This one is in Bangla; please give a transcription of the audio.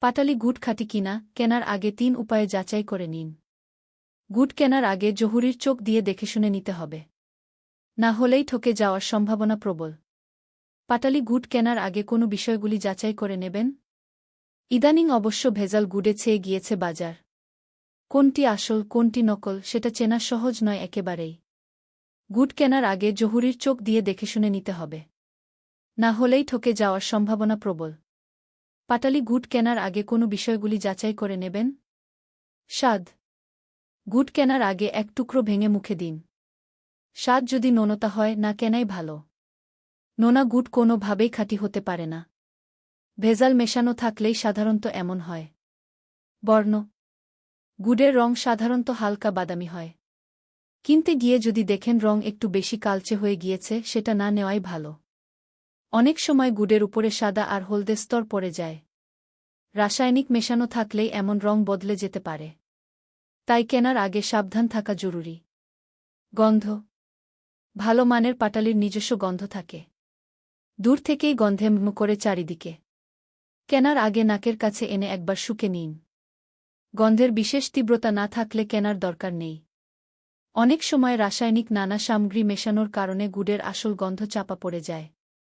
পাটালি গুড় খাঁটি কিনা, কেনার আগে তিন উপায়ে যাচাই করে নিন। গুট কেনার আগে জহুরির চোখ দিয়ে দেখে শুনে নিতে হবে। না হলেই ঠকে যাওয়ার সম্ভাবনা প্রবল। পাটালি গুট কেনার আগে কোনো বিষয়গুলি যাচাই করে নেবেন? ইদানিং অবশ্য ভেজাল গুড়ে ছেয়ে গিয়েছে বাজার। কোনটি আসল, কোনটি নকল, সেটা চেনা সহজ নয় একেবারেই। গুড় কেনার আগে জহুরির চোখ দিয়ে দেখে শুনে নিতে হবে। না হলেই ঠকে যাওয়ার সম্ভাবনা প্রবল। পাটালি গুড় কেনার আগে কোনো বিষয়গুলি যাচাই করে নেবেন? স্বাদ। গুড় কেনার আগে এক টুকরো ভেঙে মুখে দিন। স্বাদ যদি নোনতা হয়, না কেনাই ভালো। নোনা গুড় কোনোভাবেই খাঁটি হতে পারে না। ভেজাল মেশানো থাকলেই সাধারণত এমন হয়। বর্ণ। গুড়ের রং সাধারণত হালকা বাদামি হয়। কিনতে গিয়ে যদি দেখেন রং একটু বেশি কালচে হয়ে গিয়েছে, সেটা না নেওয়াই ভালো। অনেক সময় গুড়ের উপরে সাদা আর হলদে স্তর পড়ে যায়। রাসায়নিক মেশানো থাকলেই এমন রং বদলে যেতে পারে। তাই কেনার আগে সাবধান থাকা জরুরি। গন্ধ। ভালো মানের পাটালির নিজস্ব গন্ধ থাকে। দূর থেকেই গন্ধে ম করে চারিদিকে। কেনার আগে নাকের কাছে এনে একবার শুকে নিন। গন্ধের বিশেষ তীব্রতা না থাকলে কেনার দরকার নেই। অনেক সময় রাসায়নিক নানা সামগ্রী মেশানোর কারণে গুড়ের আসল গন্ধ চাপা পড়ে যায়।